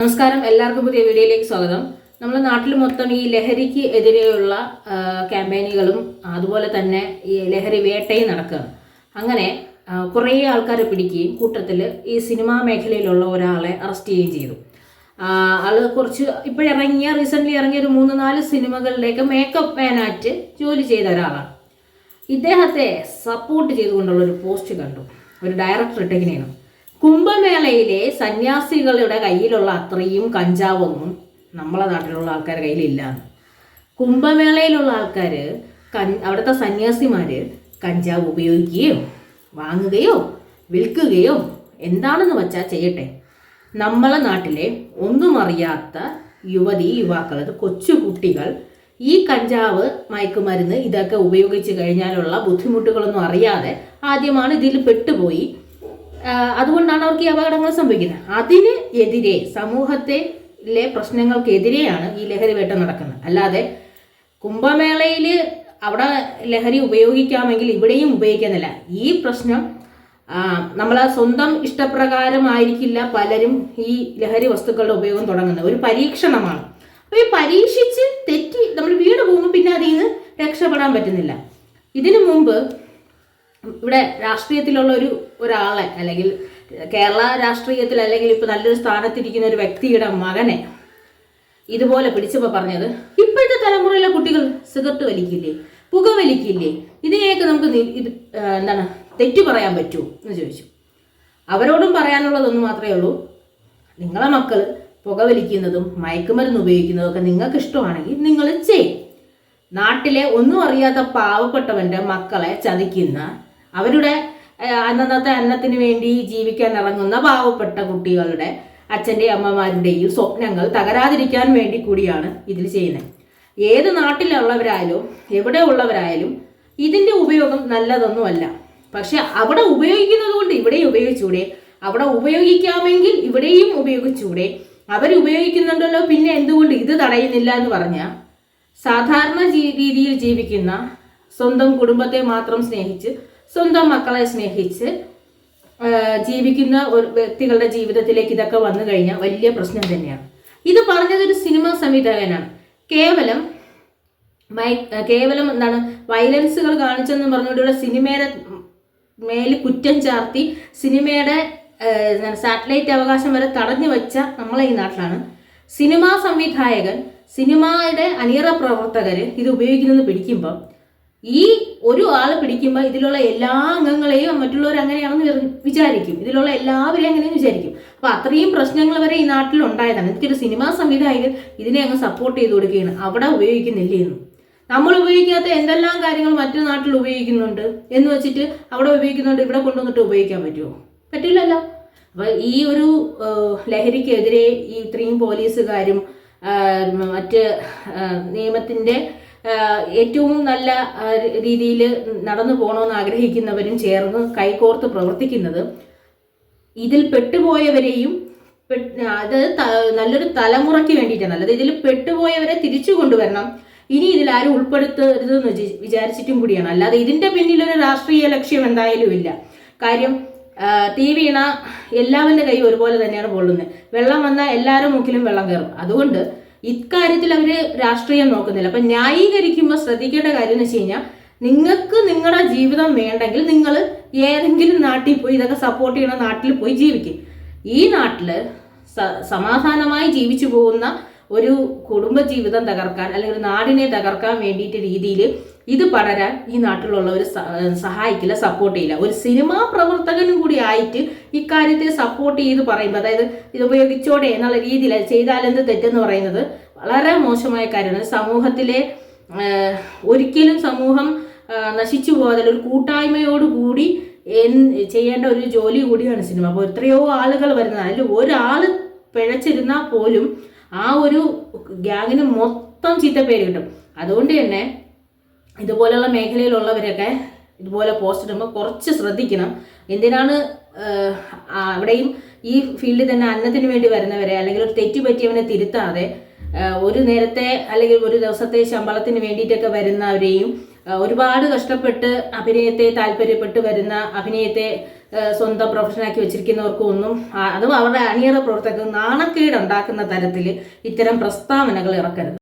നമസ്കാരം എല്ലാവർക്കും പുതിയ വീഡിയോയിലേക്ക് സ്വാഗതം. നമ്മൾ നാട്ടിൽ മൊത്തം ഈ ലഹരിക്ക് എതിരെയുള്ള ക്യാമ്പയിനുകളും അതുപോലെ തന്നെ ഈ ലഹരി വേട്ടയും നടക്കുകയാണ്. അങ്ങനെ കുറേ ആൾക്കാരെ പിടിക്കുകയും കൂട്ടത്തിൽ ഈ സിനിമാ മേഖലയിലുള്ള ഒരാളെ അറസ്റ്റ് ചെയ്യുകയും ചെയ്തു. ആൾ കുറച്ച് ഇപ്പോഴിറങ്ങിയ റീസെന്റ്ലി ഇറങ്ങിയ ഒരു മൂന്ന് നാല് സിനിമകളിലേക്ക് മേക്കപ്പ് മാനായിട്ട് ജോലി ചെയ്ത ഒരാളാണ്. ഇദ്ദേഹത്തെ സപ്പോർട്ട് ചെയ്തുകൊണ്ടുള്ള ഒരു പോസ്റ്റ് കണ്ടു. ഒരു ഡയറക്ടർ ഇട്ടിങ്ങനെയാണ് കുംഭമേളയിലെ സന്യാസികളുടെ കയ്യിലുള്ള അത്രയും കഞ്ചാവൊന്നും നമ്മളെ നാട്ടിലുള്ള ആൾക്കാരുടെ കയ്യിലില്ല. കുംഭമേളയിലുള്ള ആൾക്കാർ കൻ അവിടുത്തെ സന്യാസിമാർ കഞ്ചാവ് ഉപയോഗിക്കുകയോ വാങ്ങുകയോ വിൽക്കുകയോ എന്താണെന്ന് വച്ചാൽ ചെയ്യട്ടെ. നമ്മളെ നാട്ടിലെ ഒന്നും അറിയാത്ത യുവതി യുവാക്കൾ അത് കൊച്ചു കുട്ടികൾ ഈ കഞ്ചാവ് മയക്കുമരുന്ന് ഇതൊക്കെ ഉപയോഗിച്ച് കഴിഞ്ഞാലുള്ള ബുദ്ധിമുട്ടുകളൊന്നും അറിയാതെ ആദ്യമാണ് ഇതിൽ പെട്ടുപോയി അതുകൊണ്ടാണ് അവർക്ക് ഈ അപകടങ്ങൾ സംഭവിക്കുന്നത്. അതിന് എതിരെ സമൂഹത്തിലെ പ്രശ്നങ്ങൾക്കെതിരെയാണ് ഈ ലഹരി വേട്ട നടക്കുന്നത്. അല്ലാതെ കുംഭമേളയിൽ അവിടെ ലഹരി ഉപയോഗിക്കാമെങ്കിൽ ഇവിടെയും ഉപയോഗിക്കുന്നില്ല. ഈ പ്രശ്നം നമ്മൾ സ്വന്തം ഇഷ്ടപ്രകാരമായിരിക്കില്ല പലരും ഈ ലഹരി വസ്തുക്കളുടെ ഉപയോഗം തുടങ്ങുന്നത്. ഒരു പരീക്ഷണമാണ്. അപ്പോൾ ഈ പരീക്ഷിച്ച് തെറ്റി നമ്മൾ വീട് പോകുമ്പോൾ പിന്നെ അതിൽ നിന്ന് രക്ഷപ്പെടാൻ പറ്റുന്നില്ല. ഇതിനു മുമ്പ് ഇവിടെ രാഷ്ട്രീയത്തിലുള്ള ഒരു ഒരാളെ അല്ലെങ്കിൽ കേരള രാഷ്ട്രീയത്തിൽ അല്ലെങ്കിൽ ഇപ്പൊ നല്ലൊരു സ്ഥാനത്തിരിക്കുന്ന ഒരു വ്യക്തിയുടെ മകനെ ഇതുപോലെ പിടിച്ചപ്പോൾ പറഞ്ഞത് ഇപ്പോഴത്തെ തലമുറയിലെ കുട്ടികൾ സിഗരറ്റ് വലിക്കില്ലേ പുക വലിക്കില്ലേ ഇതിനെയൊക്കെ നമുക്ക് ഇത് എന്താണ് തെറ്റു പറയാൻ പറ്റുമോ എന്ന് ചോദിച്ചു. അവരോടും പറയാനുള്ളതൊന്നും മാത്രമേ ഉള്ളൂ. നിങ്ങളെ മക്കൾ പുക വലിക്കുന്നതും മയക്കുമരുന്ന് ഉപയോഗിക്കുന്നതും ഒക്കെ നിങ്ങൾക്ക് ഇഷ്ടമാണെങ്കിൽ നിങ്ങൾ ചെയ്യും. നാട്ടിലെ ഒന്നും അറിയാത്ത പാവപ്പെട്ടവന്റെ മക്കളെ ചതിക്കുന്ന അവരുടെ അന്നന്നത്തെ അന്നത്തിന് വേണ്ടി ജീവിക്കാൻ ഇറങ്ങുന്ന പാവപ്പെട്ട കുട്ടികളുടെ അച്ഛന്റെയും അമ്മമാരുടെയും സ്വപ്നങ്ങൾ തകരാതിരിക്കാൻ വേണ്ടി കൂടിയാണ് ഇതിൽ ചെയ്യുന്നത്. ഏത് നാട്ടിലുള്ളവരായാലും എവിടെ ഉള്ളവരായാലും ഇതിന്റെ ഉപയോഗം നല്ലതൊന്നുമല്ല. പക്ഷെ അവിടെ ഉപയോഗിക്കുന്നത് കൊണ്ട് ഇവിടെയും ഉപയോഗിച്ചൂടെ? അവിടെ ഉപയോഗിക്കാമെങ്കിൽ ഇവിടെയും ഉപയോഗിച്ചൂടെ? അവർ ഉപയോഗിക്കുന്നുണ്ടല്ലോ പിന്നെ എന്തുകൊണ്ട് ഇത് തടയുന്നില്ല എന്ന് പറഞ്ഞാൽ സാധാരണ രീതിയിൽ ജീവിക്കുന്ന സ്വന്തം കുടുംബത്തെ മാത്രം സ്നേഹിച്ച് സ്വന്തം മക്കളെ സ്നേഹിച്ച് ജീവിക്കുന്ന ഒരു വ്യക്തികളുടെ ജീവിതത്തിലേക്ക് ഇതൊക്കെ വന്നു കഴിഞ്ഞാൽ വലിയ പ്രശ്നം തന്നെയാണ്. ഇത് പറഞ്ഞത് ഒരു സിനിമാ സംവിധായകനാണ്. കേവലം മൈ- കേവലം എന്താണ് വയലൻസുകൾ കാണിച്ചെന്ന് പറഞ്ഞുകൊണ്ട് ഇവിടെ സിനിമയുടെ മേൽ കുറ്റം ചാർത്തി സിനിമയുടെ സാറ്റലൈറ്റ് അവകാശം വരെ തടഞ്ഞു വെച്ച നമ്മളെ ഈ നാട്ടിലാണ്. സിനിമാ സംവിധായകൻ സിനിമയുടെ അണിയറ പ്രവർത്തകർ ഇത് ഉപയോഗിക്കുന്നത് പിടിക്കുമ്പോൾ ഈ ഒരു ആൾ പിടിക്കുമ്പോൾ ഇതിലുള്ള എല്ലാ അംഗങ്ങളെയും മറ്റുള്ളവർ അങ്ങനെയാണെന്ന് വിചാ- വിചാരിക്കും. ഇതിലുള്ള എല്ലാവരെയും അങ്ങനെയും വിചാരിക്കും. അപ്പൊ അത്രയും പ്രശ്നങ്ങൾ വരെ ഈ നാട്ടിൽ ഉണ്ടായതാണ്. എനിക്കൊരു സിനിമാ സംവിധായകൻ ഇതിനെ അങ്ങ് സപ്പോർട്ട് ചെയ്ത് കൊടുക്കുകയാണ്. അവിടെ ഉപയോഗിക്കുന്നില്ലേ എന്ന്. നമ്മൾ ഉപയോഗിക്കാത്ത എന്തെല്ലാം കാര്യങ്ങൾ മറ്റു നാട്ടിൽ ഉപയോഗിക്കുന്നുണ്ട് എന്ന് വെച്ചിട്ട് അവിടെ ഉപയോഗിക്കുന്നുണ്ട് ഇവിടെ കൊണ്ടുവന്നിട്ട് ഉപയോഗിക്കാൻ പറ്റുമോ? പറ്റില്ലല്ലോ. അപ്പൊ ഈ ഒരു ലഹരിക്കെതിരെ ഈ ഇത്രയും പോലീസുകാരും മറ്റ് നിയമത്തിന്റെ ഏറ്റവും നല്ല രീതിയിൽ നടന്നു പോകണമെന്ന് ആഗ്രഹിക്കുന്നവരും ചേർന്ന് കൈകോർത്ത് പ്രവർത്തിക്കുന്നത് ഇതിൽ പെട്ടുപോയവരെയും അത് നല്ലൊരു തലമുറയ്ക്ക് വേണ്ടിയിട്ടാണ്. നല്ലത് ഇതിൽ പെട്ടുപോയവരെ തിരിച്ചു കൊണ്ടുവരണം. ഇനി ഇതിൽ ആരും ഉൾപ്പെടുത്തരുത് എന്ന് വിചാരിച്ചിട്ടും കൂടിയാണ്. അല്ലാതെ ഇതിന്റെ പിന്നിൽ ഒരു രാഷ്ട്രീയ ലക്ഷ്യം എന്തായാലും ഇല്ല. കാര്യം തീ വീണ എല്ലാവരുടെ കൈ ഒരുപോലെ തന്നെയാണ് പൊള്ളുന്നത്. വെള്ളം വന്നാൽ എല്ലാവരും മുക്കിലും വെള്ളം കയറും. അതുകൊണ്ട് ഇക്കാര്യത്തിൽ അവർ രാഷ്ട്രീയം നോക്കുന്നില്ല. അപ്പം ന്യായീകരിക്കുമ്പോൾ ശ്രദ്ധിക്കേണ്ട കാര്യം എന്ന് വെച്ച് കഴിഞ്ഞാൽ നിങ്ങൾക്ക് നിങ്ങളുടെ ജീവിതം വേണ്ടെങ്കിൽ നിങ്ങൾ ഏതെങ്കിലും നാട്ടിൽ പോയി ഇതൊക്കെ സപ്പോർട്ട് ചെയ്യണ നാട്ടിൽ പോയി ജീവിക്കും. ഈ നാട്ടിൽ സമാധാനമായി ജീവിച്ചു പോകുന്ന ഒരു കുടുംബജീവിതം തകർക്കാൻ അല്ലെങ്കിൽ ഒരു നാടിനെ തകർക്കാൻ വേണ്ടിയിട്ട് രീതിയിൽ ഇത് പടരാൻ ഈ നാട്ടിലുള്ളവർ സഹായിക്കില്ല സപ്പോർട്ട് ചെയ്യില്ല. ഒരു സിനിമാ പ്രവർത്തകനും കൂടി ആയിട്ട് ഇക്കാര്യത്തെ സപ്പോർട്ട് ചെയ്ത് പറയുമ്പോൾ അതായത് ഇത് ഉപയോഗിച്ചോടെ എന്നുള്ള രീതിയിൽ ചെയ്താലെന്ത് തെറ്റെന്ന് പറയുന്നത് വളരെ മോശമായ കാര്യമാണ്. സമൂഹത്തിലെ ഒരിക്കലും സമൂഹം നശിച്ചു പോകാതെ ഒരു കൂട്ടായ്മയോടുകൂടി ചെയ്യേണ്ട ഒരു ജോലി കൂടിയാണ് സിനിമ. അപ്പോൾ എത്രയോ ആളുകൾ വരുന്നത്. അതിൽ ഒരാൾ പിഴച്ചിരുന്നാൽ പോലും ആ ഒരു ഗ്യാങ്ങിന് മൊത്തം ചീത്തപ്പേര് കിട്ടും. അതുകൊണ്ട് തന്നെ ഇതുപോലെയുള്ള മേഖലയിലുള്ളവരൊക്കെ ഇതുപോലെ പോസ്റ്റ് ഇടുമ്പോൾ കുറച്ച് ശ്രദ്ധിക്കണം. എന്തിനാണ് അവിടെയും ഈ ഫീൽഡിൽ തന്നെ അന്നത്തിന് വേണ്ടി വരുന്നവരെ അല്ലെങ്കിൽ ഒരു തെറ്റ് പറ്റിയവനെ തിരുത്താതെ ഒരു നേരത്തെ അല്ലെങ്കിൽ ഒരു ദിവസത്തെ ശമ്പളത്തിന് വേണ്ടിയിട്ടൊക്കെ വരുന്നവരെയും ഒരുപാട് കഷ്ടപ്പെട്ട് അഭിനയത്തെ താല്പര്യപ്പെട്ട് വരുന്ന അഭിനയത്തെ സ്വന്തം പ്രൊഫഷനാക്കി വെച്ചിരിക്കുന്നവർക്കും ഒന്നും അതും അവരുടെ അണിയറ പ്രവർത്തകർക്ക് നാണക്കേട് ഉണ്ടാക്കുന്ന തരത്തിൽ ഇത്തരം പ്രസ്താവനകൾ ഇറക്കരുത്.